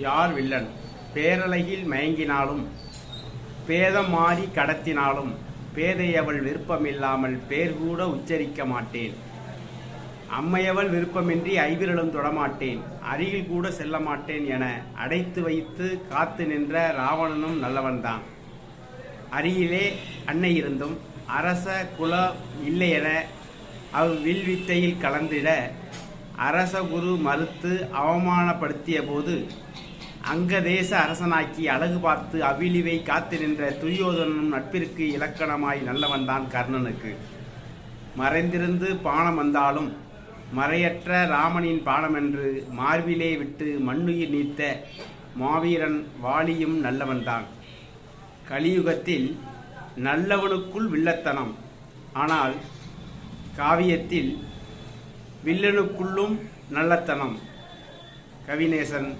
யார் வில்லன்? பேரழகில் மயங்கினாலும் பேதம் மாறி கடத்தினாலும் பேதையவள் விருப்பமில்லாமல் பேர் கூட உச்சரிக்க மாட்டேன். அம்மையவள் விருப்பமின்றி ஐவிரலும் தொடமாட்டேன். அருகில் கூட செல்ல மாட்டேன் என அடைத்து வைத்து காத்து நின்ற ராவணனும் நல்லவன்தான். அருகிலே அன்னை இருந்தும் அரச குல இல்லை என அவ் வில்வித்தையில் கலந்திட அரச குரு மறுத்து அவமானப்படுத்திய போது அங்கதேச அரசனாக்கி அழகு பார்த்து அவிழிவை காத்து நின்ற துரியோதனனும் நட்பிற்கு இலக்கணமாய் நல்லவன்தான் கர்ணனுக்கு. மறைந்திருந்து பானம் வந்தாலும் மறையற்ற ராமனின் பானமென்று மார்பிலே விட்டு மண்ணுயிர் நீத்த மாவீரன் வாலியும் நல்லவன்தான். கலியுகத்தில் நல்லவனுக்குள் வில்லத்தனம். ஆனால் காவியத்தில் வில்லனுக்குள்ளும் நல்லத்தனம். கவிநேசன்